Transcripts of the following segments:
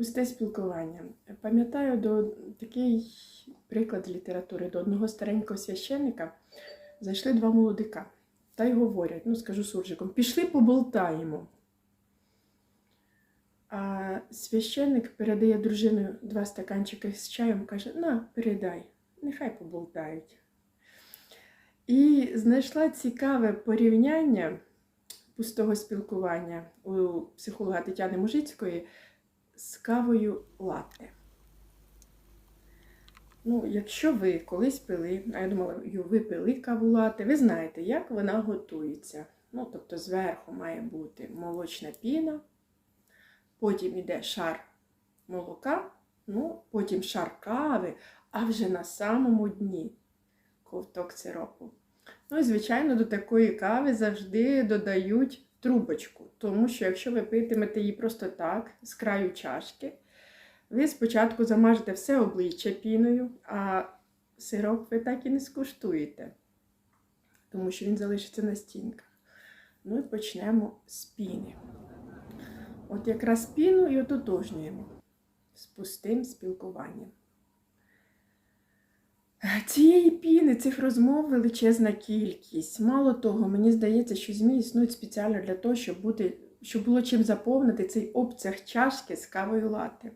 Пусте спілкування. Пам'ятаю до такий приклад літератури. До одного старенького священника зайшли два молодика та й говорять, ну скажу суржиком, пішли поболтаємо. А священник передає дружину два стаканчики з чаєм, каже: На, передай, нехай поболтають. І знайшла цікаве порівняння пустого спілкування у психолога Тетяни Мужицької з кавою латте. Ну, якщо ви колись пили, а я думала, ви пили каву латте, ви знаєте, як вона готується. Ну, тобто зверху має бути молочна піна, потім йде шар молока, ну, потім шар кави, а вже на самому дні ковток сиропу. Ну і, звичайно, до такої кави завжди додають трубочку, тому що якщо ви питимете її просто так, з краю чашки, ви спочатку замажете все обличчя піною, а сироп ви так і не скуштуєте, тому що він залишиться на стінках. Ну і почнемо з піни. От якраз піну і ототожнюємо з пустим спілкуванням. Цієї піни, цих розмов величезна кількість. Мало того, мені здається, що ЗМІ існують спеціально для того, щоб, бути, щоб було чим заповнити цей обсяг чашки з кавою лати.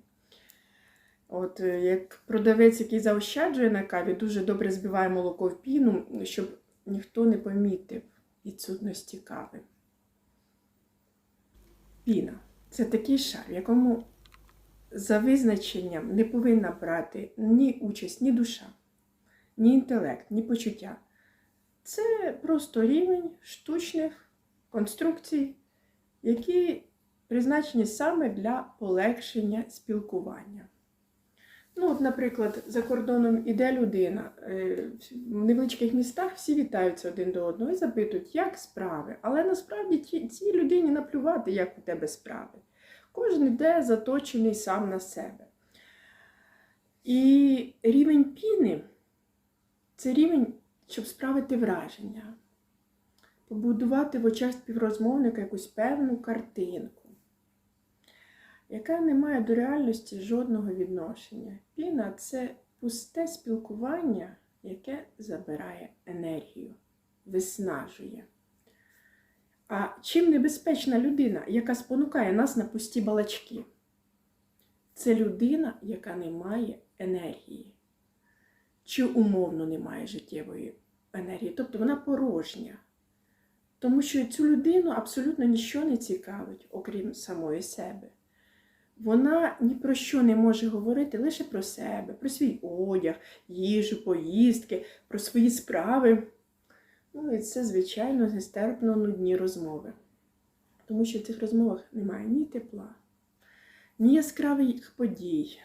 От е, як продавець, який заощаджує на каві, дуже добре збиває молоко в піну, щоб ніхто не помітив відсутності кави. Піна це такий шар, в якому за визначенням не повинна брати ні участь, ні душа ні інтелект, ні почуття. Це просто рівень штучних конструкцій, які призначені саме для полегшення спілкування. Ну, от, Наприклад, за кордоном іде людина, е, в невеличких містах всі вітаються один до одного і запитують, як справи. Але насправді цій людині наплювати, як у тебе справи. Кожен йде заточений сам на себе. І рівень піни. Це рівень, щоб справити враження, побудувати в очах співрозмовника якусь певну картинку, яка не має до реальності жодного відношення. Піна це пусте спілкування, яке забирає енергію, виснажує. А чим небезпечна людина, яка спонукає нас на пусті балачки? Це людина, яка не має енергії чи умовно немає життєвої енергії. Тобто вона порожня. Тому що цю людину абсолютно нічого не цікавить, окрім самої себе. Вона ні про що не може говорити лише про себе, про свій одяг, їжу, поїздки, про свої справи. Ну і це, звичайно, нестерпно нудні розмови. Тому що в цих розмовах немає ні тепла, ні яскравих подій,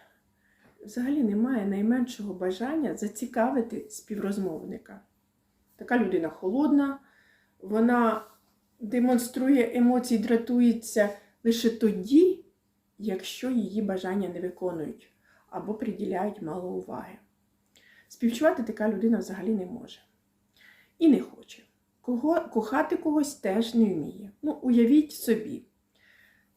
взагалі немає найменшого бажання зацікавити співрозмовника. Така людина холодна, вона демонструє емоції, дратується лише тоді, якщо її бажання не виконують або приділяють мало уваги. Співчувати така людина взагалі не може. І не хоче. Кого, Кохати когось теж не вміє. Ну, уявіть собі,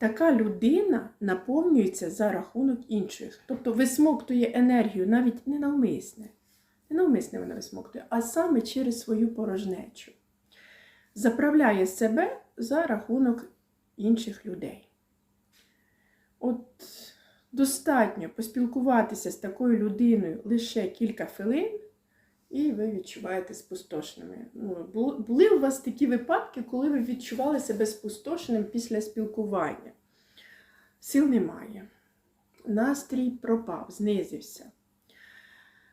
така людина наповнюється за рахунок інших. Тобто висмоктує енергію навіть не навмисне. Не навмисне вона висмоктує, а саме через свою порожнечу. Заправляє себе за рахунок інших людей. От достатньо поспілкуватися з такою людиною лише кілька хвилин, і ви відчуваєте спустошеними. Ну, Були у вас такі випадки, коли ви відчували себе спустошеним після спілкування? Сил немає. Настрій пропав, знизився.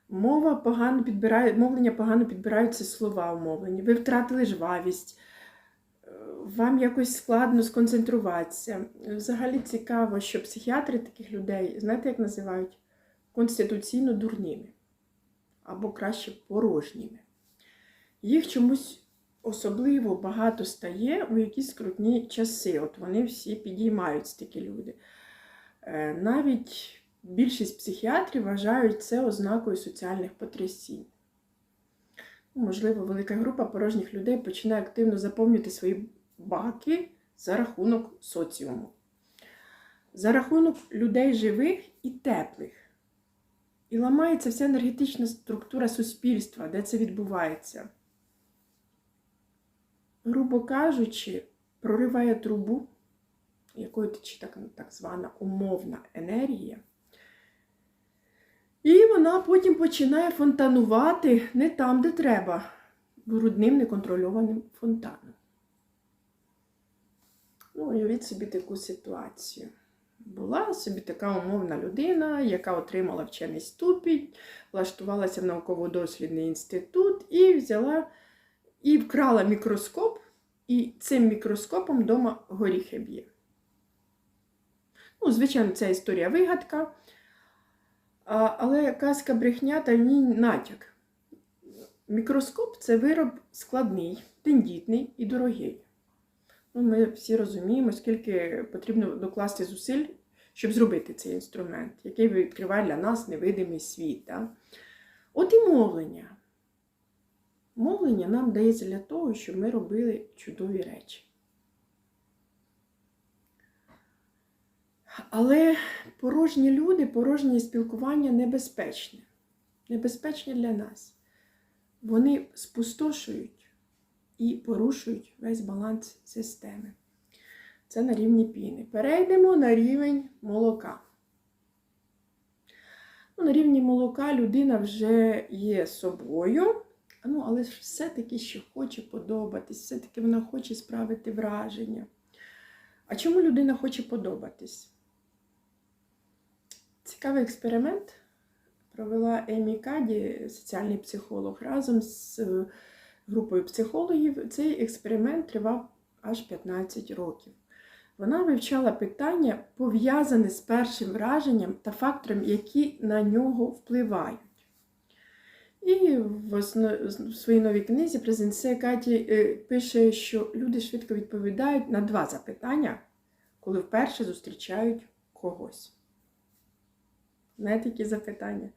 Мова погано підбирає, Мовлення погано підбираються слова у мовленні. Ви втратили жвавість, вам якось складно сконцентруватися. Взагалі цікаво, що психіатри таких людей, знаєте, як називають? Конституційно дурніми або краще порожніми. Їх чомусь особливо багато стає у якісь скрутні часи. От вони всі підіймаються, такі люди. Е, навіть більшість психіатрів вважають це ознакою соціальних потрясінь. Можливо, велика група порожніх людей починає активно заповнювати свої баки за рахунок соціуму. за рахунок людей живих і теплих. І ламається вся енергетична структура суспільства, де це відбувається. Грубо кажучи, прориває трубу, якою тече так, так звана умовна енергія. І вона потім починає фонтанувати не там, де треба, брудним неконтрольованим фонтаном. Ну, уявіть собі таку ситуацію. Була собі така умовна людина, яка отримала вчений ступінь, влаштувалася в науково-дослідний інститут і взяла і вкрала мікроскоп, і цим мікроскопом вдома горіхи б'є. Ну, звичайно, ця історія вигадка, але казка брехня та в ній натяк. Мікроскоп це вироб складний, тендітний і дорогий. Ну, ми всі розуміємо, скільки потрібно докласти зусиль, щоб зробити цей інструмент, який відкриває для нас невидимий світ. Да? От і мовлення. Мовлення нам дається для того, щоб ми робили чудові речі. Але порожні люди, порожнє спілкування небезпечне. Небезпечне для нас. Вони спустошують і порушують весь баланс системи. Це на рівні піни. Перейдемо на рівень молока. Ну, на рівні молока людина вже є собою, ну, але все-таки ще хоче подобатись, все-таки вона хоче справити враження. А чому людина хоче подобатись? Цікавий експеримент провела Емі Каді, соціальний психолог, разом з групою психологів. Цей експеримент тривав аж 15 років. Вона вивчала питання, пов'язане з першим враженням та факторами, які на нього впливають. І в, основ... в своїй новій книзі презенце Каті е, пише, що люди швидко відповідають на два запитання, коли вперше зустрічають когось. Знаєте, які запитання?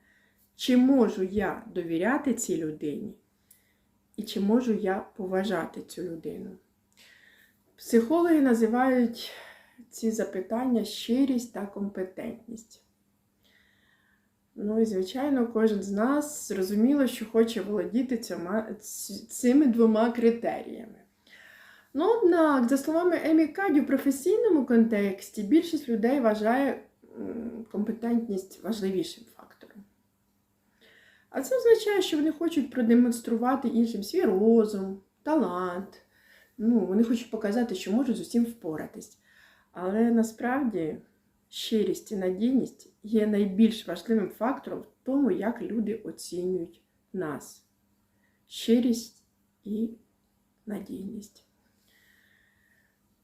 Чи можу я довіряти цій людині? І чи можу я поважати цю людину? Психологи називають ці запитання щирість та компетентність. Ну і, звичайно, кожен з нас зрозуміло, що хоче володіти цьома, цими двома критеріями. Ну, однак, за словами Емі Каді, в професійному контексті більшість людей вважає компетентність важливішим фактором. А це означає, що вони хочуть продемонструвати іншим свій розум, талант. Ну, Вони хочуть показати, що можуть з усім впоратись. Але насправді щирість і надійність є найбільш важливим фактором в тому, як люди оцінюють нас. Щирість і надійність.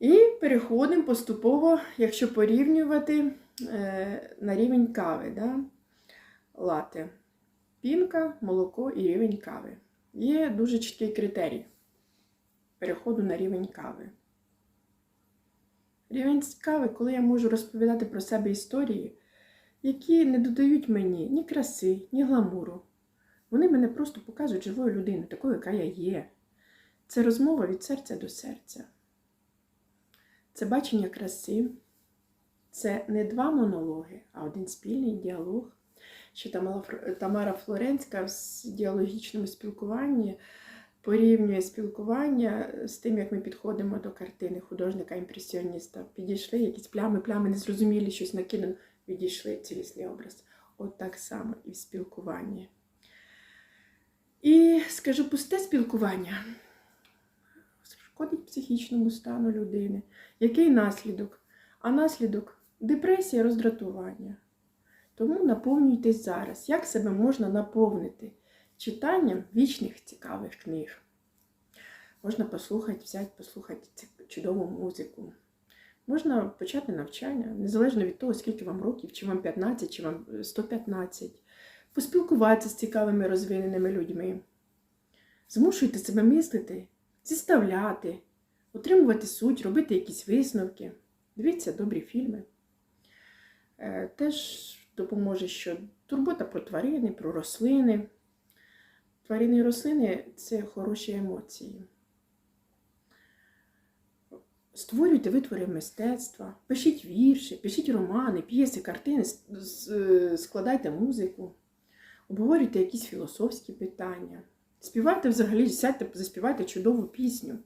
І переходимо поступово, якщо порівнювати е, на рівень кави. Да? Лати. Пінка, молоко і рівень кави. Є дуже чіткий критерій переходу на рівень кави. Рівень кави, коли я можу розповідати про себе історії, які не додають мені ні краси, ні гламуру. Вони мене просто показують живою людиною, такою, яка я є. Це розмова від серця до серця. Це бачення краси. Це не два монологи, а один спільний діалог. Ще Тамара Флоренська в діалогічному спілкуванні порівнює спілкування з тим, як ми підходимо до картини художника-імпресіоніста. Підійшли якісь плями, плями, незрозумілі, щось накидано, відійшли цілісний образ. От так само і в спілкуванні. І скажу, пусте спілкування шкодить психічному стану людини. Який наслідок? А наслідок депресія, роздратування. Тому наповнюйтесь зараз. Як себе можна наповнити? Читанням вічних цікавих книг. Можна послухати, взяти, послухати чудову музику. Можна почати навчання, незалежно від того, скільки вам років, чи вам 15, чи вам 115. Поспілкуватися з цікавими розвиненими людьми. Змушуйте себе мислити, зіставляти, отримувати суть, робити якісь висновки. Дивіться добрі фільми. Е, теж допоможе, що турбота про тварини, про рослини. Тварини і рослини це хороші емоції. Створюйте витвори мистецтва, пишіть вірші, пишіть романи, п'єси, картини, складайте музику, обговорюйте якісь філософські питання. Співайте взагалі, сядьте, заспівайте чудову пісню.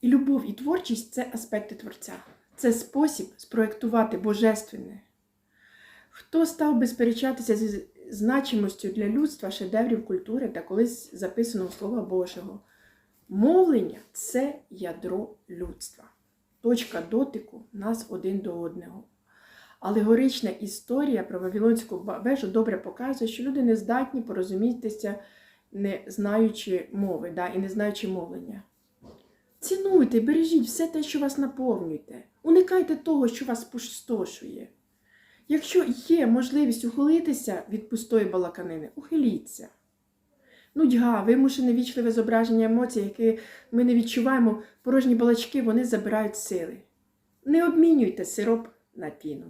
І любов, і творчість це аспекти творця. Це спосіб спроєктувати божественне. Хто став би сперечатися значимостю для людства шедеврів культури та колись записаного Слова Божого? Мовлення це ядро людства, точка дотику нас один до одного. Алегорична історія про Вавилонську вежу добре показує, що люди не здатні порозумітися, не знаючи мови да, і не знаючи мовлення. Цінуйте, бережіть все те, що вас наповнюєте. Уникайте того, що вас спустошує. Якщо є можливість ухилитися від пустої балаканини, ухиліться. Нудьга, вимушене вічливе зображення емоцій, які ми не відчуваємо, порожні балачки, вони забирають сили. Не обмінюйте сироп на піну.